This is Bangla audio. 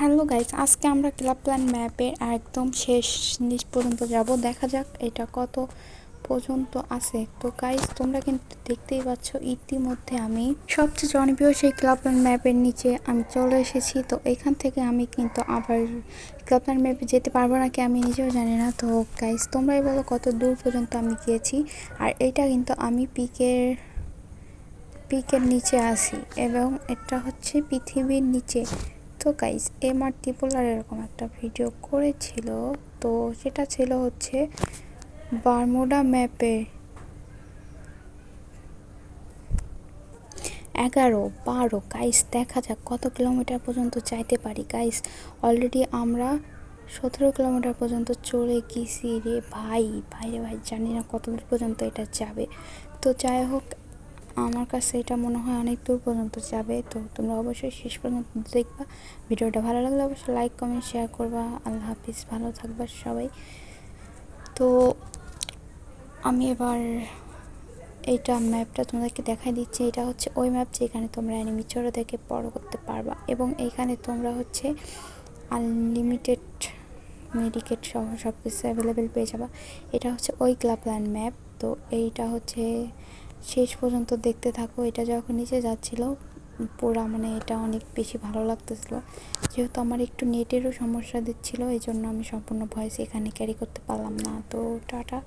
হ্যালো গাইজ আজকে আমরা ক্লাব প্ল্যান ম্যাপের একদম শেষ নিচ পর্যন্ত যাব। দেখা যাক এটা কত পর্যন্ত আছে। তো গাইজ তোমরা কিন্তু দেখতেই পাচ্ছ, ইতিমধ্যে আমি সবচেয়ে জনপ্রিয় সেই ক্লাব প্ল্যান ম্যাপের নিচে আমি চলে এসেছি। তো এখান থেকে আমি কিন্তু আবার ক্লাব প্ল্যান ম্যাপে যেতে পারব নাকি আমি নিজেও জানি না। তো গাইজ তোমরাই বলো কত দূর পর্যন্ত আমি গিয়েছি। আর এটা কিন্তু আমি পিকের পিকের নিচে আসি এবং এটা হচ্ছে পৃথিবীর নিচে। তো গাইজ এম আর এরকম একটা ভিডিও করেছিল। তো সেটা ছিল হচ্ছে বারমুডা ম্যাপে এগারো, বারো। গাইস দেখা যাক কত কিলোমিটার পর্যন্ত যাইতে পারি। গাইস অলরেডি আমরা সতেরো কিলোমিটার পর্যন্ত চলে গেছি রে ভাই। ভাই রে ভাই, জানি না কত দূর পর্যন্ত এটা যাবে। তো যাই হোক আমার কাছে এটা মনে হয় অনেক দূর পর্যন্ত যাবে, তো তোমরা অবশ্যই শেষ পর্যন্ত দেখবা। ভিডিওটা ভালো লাগলে অবশ্যই লাইক কমেন্ট শেয়ার করবা। আল্লাহ হাফিজ, ভালো থাকবা সবাই। তো আমি এবার এইটা ম্যাপটা তোমাদেরকে দেখাই দিচ্ছি। এটা হচ্ছে ওই ম্যাপ যেখানে তোমরা অ্যানিমি ছোটো থেকে বড় করতে পারবা এবং এইখানে তোমরা হচ্ছে আনলিমিটেড মেডিকেট সহ সব কিছু অ্যাভেলেবেল পেয়ে যাবা। এটা হচ্ছে ওই ক্লাবল্যান্ড ম্যাপ তো এইটা হচ্ছে শেষ পর্যন্ত দেখতে থাকো। এটা যখন নিচে যাচ্ছিল, পুরা মানে এটা অনেক বেশি ভালো লাগতেছিল। যেহেতু আমার একটু নেটেরও সমস্যা দিচ্ছিল এই জন্য আমি সম্পূর্ণ ভয়েস এখানে ক্যারি করতে পারলাম না। তো টাটা।